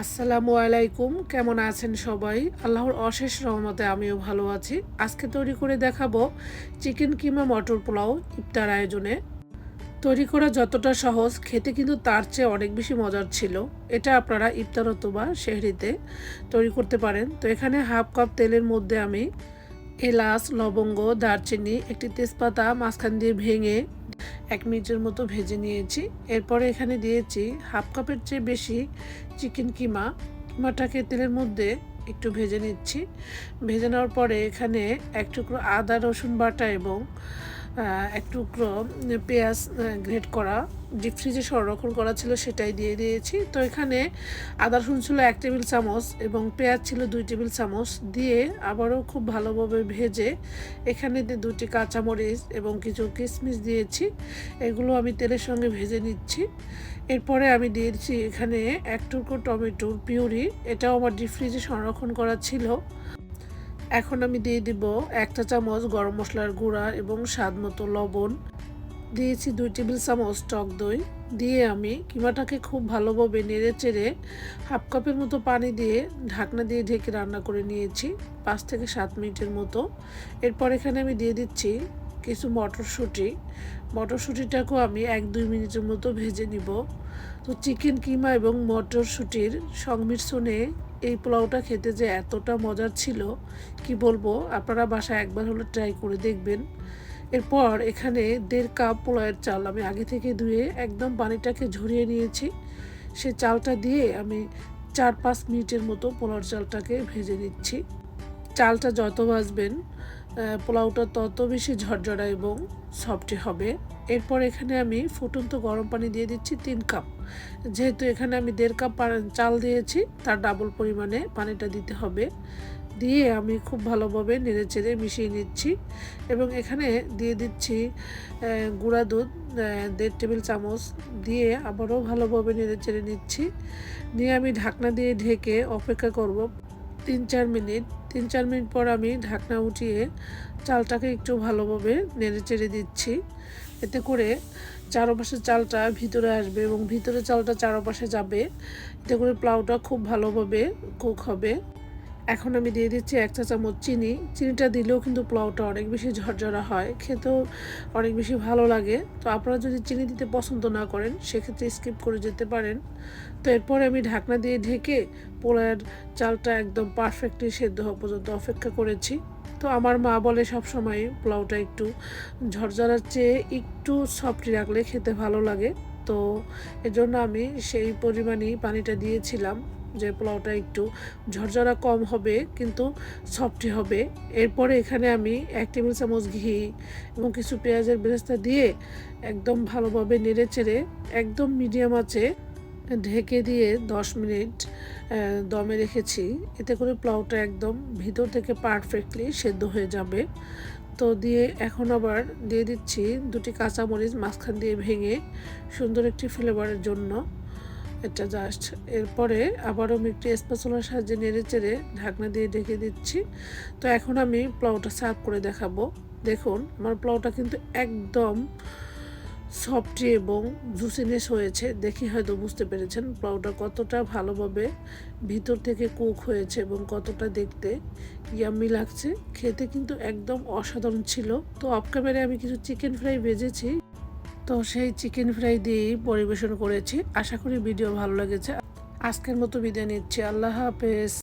আসসালামু আলাইকুম, কেমন আছেন সবাই? আল্লাহর অশেষ রহমতে আমিও ভালো আছি। আজকে তৈরি করে দেখাবো চিকেন কিমা মটর পোলাও ইফতার আয়োজনে। তৈরি করা যতটা সহজ, খেতে কিন্তু তার চেয়ে অনেক বেশি মজার ছিল। এটা আপনারা ইফতার অথবা শেহরিতে তৈরি করতে পারেন। তো এখানে হাফ কাপ তেলের মধ্যে আমি এলাচ, লবঙ্গ, দারচিনি, একটি তেজপাতা, মাঝখান দিয়ে ভেঙে এক মিনিটের মতো ভেজে নিয়েছি। এরপরে এখানে দিয়েছি হাফ কাপের চেয়ে বেশি চিকেন কিমা। কিমাটাকে তেলের মধ্যে একটু ভেজে নিচ্ছি। ভেজে নেওয়ার পরে এখানে এক টুকরো আদা রসুন বাটা এবং এক টুকরো পেঁয়াজ গ্রেট করা। ডিপ ফ্রিজে সংরক্ষণ করা ছিল সেটাই দিয়ে দিয়েছি। তো এখানে আদা, রসুন ছিল এক টেবিল চামচ এবং পেঁয়াজ ছিল দুই টেবিল চামচ। দিয়ে আবারও খুব ভালোভাবে ভেজে এখানে দুটি কাঁচামরিচ এবং কিছু কিশমিশ দিয়েছি। এগুলো আমি তেলের সঙ্গে ভেজে নিচ্ছি। এরপরে আমি দিয়েছি এখানে এক টুকরো টমেটোর পিউরি। এটাও আমার ডিপ ফ্রিজে সংরক্ষণ করা ছিল। এখন আমি দিয়ে দিব একটা চামচ গরম মশলার গুঁড়া এবং স্বাদ মতো লবণ। দিয়েছি দুই টেবিল চামচ টক দই। দিয়ে আমি কিমাটাকে খুব ভালোভাবে নেড়ে চেড়ে হাফ কাপের মতো পানি দিয়ে ঢাকনা দিয়ে ঢেকে রান্না করে নিয়েছি, পাঁচ থেকে সাত মিনিটের মতো। এরপর এখানে আমি দিয়ে দিচ্ছি কিছু মটরশুঁটি। মটরশুঁটিটাকেও আমি এক দুই মিনিটের মতো ভেজে নিব। তো চিকেন কিমা এবং মটরশুঁটির সংমিশ্রণে এই পোলাওটা খেতে যে এতটা মজার ছিল, কি বলব? আপনারা বাসায় একবার হলে ট্রাই করে দেখবেন। এরপর এখানে দেড় কাপ পোলাওয়ের চাল আমি আগে থেকে ধুয়ে একদম পানিটাকে ঝরিয়ে নিয়েছি। সে চালটা দিয়ে আমি চার পাঁচ মিনিটের মতো পোলাওর চালটাকে ভেজে নিচ্ছি। চালটা যত ভাজবেন পোলাওটা তত বেশি ঝরঝরা এবং সফটি হবে। এরপর এখানে আমি ফুটন্ত গরম পানি দিয়ে দিচ্ছি তিন কাপ। যেহেতু এখানে আমি দেড় কাপ চাল দিয়েছি, তার ডাবল পরিমাণে পানিটা দিতে হবে। দিয়ে আমি খুব ভালোভাবে নেড়ে চেড়ে মিশিয়ে নিচ্ছি এবং এখানে দিয়ে দিচ্ছি গুঁড়া দুধ দেড় টেবিল চামচ। দিয়ে আবারও ভালোভাবে নেড়ে চেড়ে নিচ্ছি। নিয়ে আমি ঢাকনা দিয়ে ঢেকে অপেক্ষা করব। তিন চার মিনিট তিন চার মিনিট পর আমি ঢাকনা উঠিয়ে চালটাকে একটু ভালোভাবে নেড়ে চেড়ে দিচ্ছি। এতে করে চারপাশে চালটা ভিতরে আসবে এবং ভিতরে চালটা চারপাশে যাবে। এতে করে পোলাওটা খুব ভালোভাবে কুক হবে। এখন আমি দিয়ে দিচ্ছি এক চা চামচ চিনি। চিনিটা দিলেও কিন্তু পোলাওটা অনেক বেশি ঝরঝরা হয়, খেতেও অনেক বেশি ভালো লাগে। তো আপনারা যদি চিনি দিতে পছন্দ না করেন, সেক্ষেত্রে স্কিপ করে যেতে পারেন। তো এরপরে আমি ঢাকনা দিয়ে ঢেকে পোলার চালটা একদম পারফেক্টলি সেদ্ধ হওয়া পর্যন্ত অপেক্ষা করেছি। তো আমার মা বলে সব সময় পোলাওটা একটু ঝরঝরার চেয়ে একটু সফট রাখলে খেতে ভালো লাগে। তো এজন্য আমি সেই পরিমাণেই পানিটা দিয়েছিলাম। যে পোলাওটা একটু ঝরঝরা কম হবে, কিন্তু সফটি হবে। এরপরে এখানে আমি এক টেবিল চামচ ঘি এবং কিছু পেঁয়াজের বেরেস্তা দিয়ে একদম ভালোভাবে নেড়ে চেড়ে একদম মিডিয়াম আছে ঢেকে দিয়ে দশ মিনিট দমে রেখেছি। এতে করে পোলাওটা একদম ভিতর থেকে পারফেক্টলি সেদ্ধ হয়ে যাবে। তো দিয়ে এখন আবার দিয়ে দিচ্ছি দুটি কাঁচামরিচ মাঝখান দিয়ে ভেঙে সুন্দর একটি ফ্লেভারের জন্য। এটা জাস্ট এরপরে আবারও আমি একটি স্পেশালার সাহায্যে নেড়ে চেড়ে ঢাকনা দিয়ে ঢেকে দিচ্ছি। তো এখন আমি পোলাওটা সার্ভ করে দেখাবো। দেখুন, আমার পোলাওটা কিন্তু একদম সফটি এবং জুসিনেস হয়েছে। দেখি হয়তো বুঝতে পেরেছেন পোলাওটা কতটা ভালোভাবে ভিতর থেকে কুক হয়েছে এবং কতটা দেখতে ইয়াম্মি লাগছে। খেতে কিন্তু একদম অসাধারণ ছিল। তো অফ ক্যামেরায় আমি কিছু চিকেন ফ্রাই ভেজেছি। তো সেই চিকেন ফ্রাই দিয়েই পরিবেশন করেছি। আশা করি ভিডিও ভালো লেগেছে। আজকের মতো বিদায় নিচ্ছি। আল্লাহ হাফেজ।